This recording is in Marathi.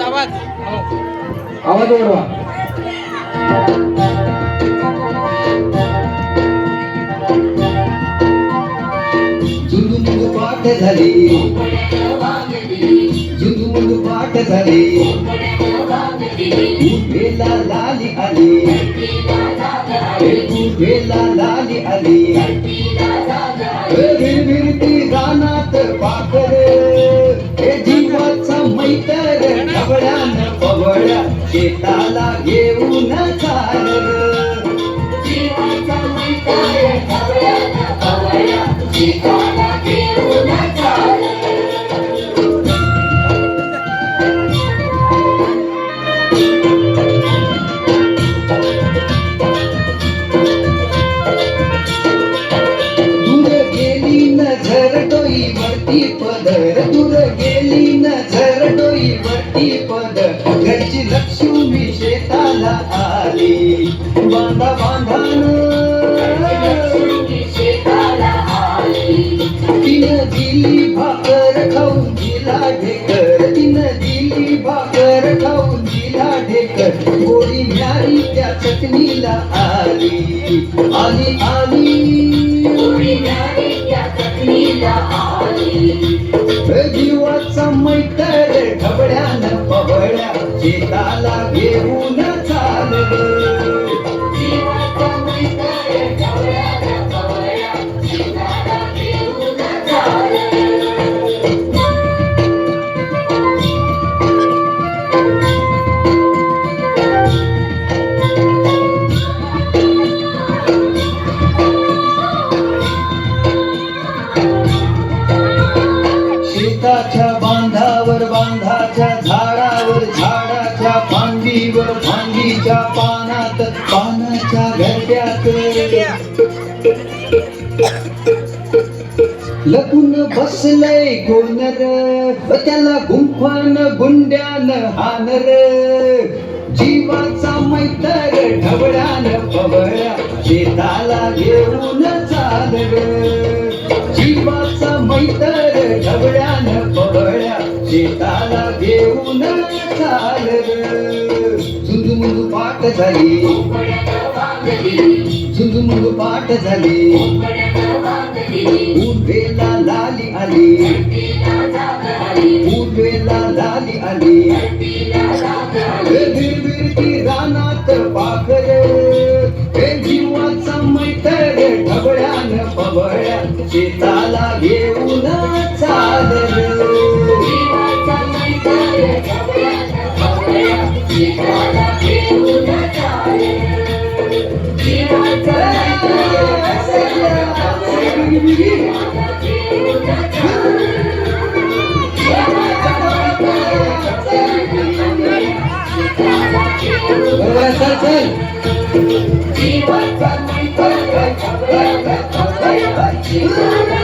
आवाज आवाज. आवाज पाठ झाली. झुंजू पाठ झाली. उभेला लाली आली. उभेला लाली आली. पवळ्या शेताला घेऊन चाल. नजर डोई वरती पदर. दूर गेली नजर डोई वरती पदर. बांधा बांधान तिनं दिली भाकर खाऊन जिला ढेकर तिनं दिली भाकर खाऊन जिला ढेकर गोडी न्यारी त्या चटणीला आली आली आली जीवाचा मैतर ढबड्यानं पबड्या शेताला घेऊन शेताच्या बांधावर बांधाच्या झाडावर झाडाच्या फांदीवर फांदीच्या पानात पानाच्या घरट्यात. लपून बसलय गोनर त्याला गुंफान गुंड्यान हानर. जीवाचा मैतर ढवळ्यान पवळ्या शेताला घेऊन चालर. जीवाचा मैतर शेताला घेऊन चालर झुंझुमुंजू पाठ झाली. झुंझुमुंजू पाट झाली. उभेला लाली आली. उभेला लाली आली. बिरबिरती रानात पाखरे हे जीवाचा मैतर ढबळ्यान पबळ्या शेताला घेऊन Thank you.